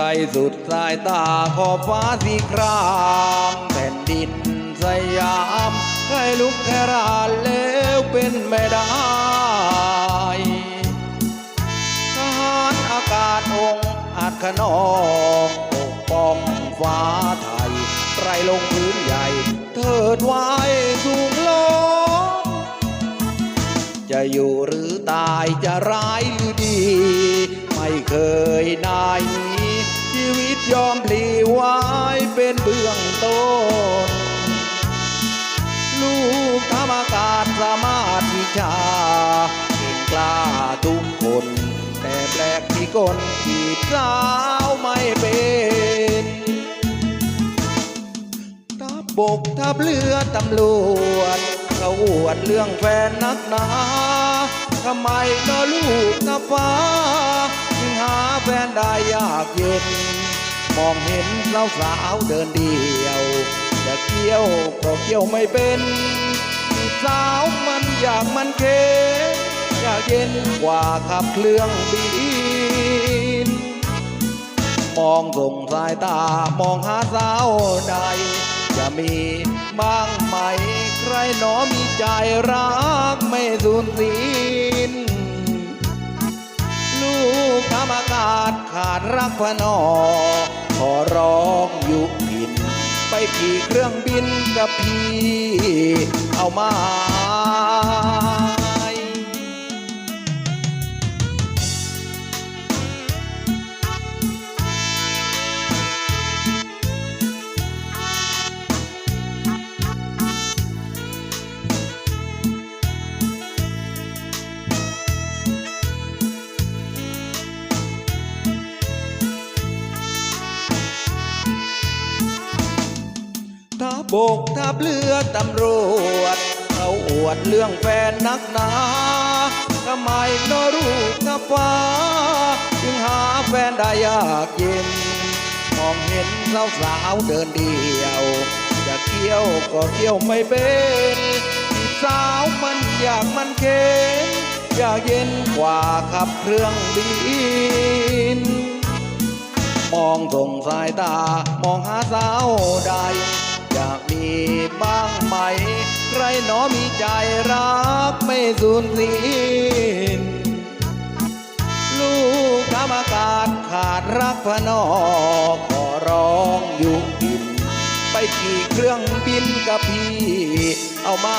ลสุดสายตาขอบฟ้าสีครามแผ่นดินสยามให้ลุกแครานแล้วเป็นไม่ได้ทหารอากาศองค์อาจขนองปกป้องฟ้าไทยไรลงพื้นใหญ่เถิดไว้ ยอมพลีไว้เป็นเบื้องต้น ลูกทำอากาศสามารถวิชาเก่งกล้าทุกคน แต่แปลกที่คนจีบสาวไม่เป็นทัพบกทัพเรือตำรวจเขาอวดเรื่องแฟนนักหนาทำไมเนอลูกนับฟ้า จึงหาแฟนได้ยากเย็น มองเห็นสาวสาวเดินเดียวจะเกี่ยวก็เกี่ยวไม่เป็น สาวมันอยากมันเค็มอยากเย็นกว่าขับเครื่องบิน มองส่งสายตามองหาสาวใด จะมีบ้างไหมใครหนอมีใจรักไม่สูญสิ้นลูกทำอากาศขาดรักพนอ อร้องยุพิน ไปขี่เครื่องบินกับพี่เอามา บกทัพเรือตำรวจเขาอวดเรื่องแฟนนักหนาทำไมนรูปนับฟ้า จึงหาแฟนได้ยากเย็นมองเห็นสาวสาวเดินเดียวจะเกี่ยวก็เกี่ยวไม่เป็นสาวมันอยากมันเค็มอยากเย็นกว่าขับเครื่องบิน มองส่งสายตา ใจรักไม่สูญสิ้นลูกทำอากาศขาดรักพนอขอร้องอยู่กิน ไปขี่เครื่องบินกับพี่เอามา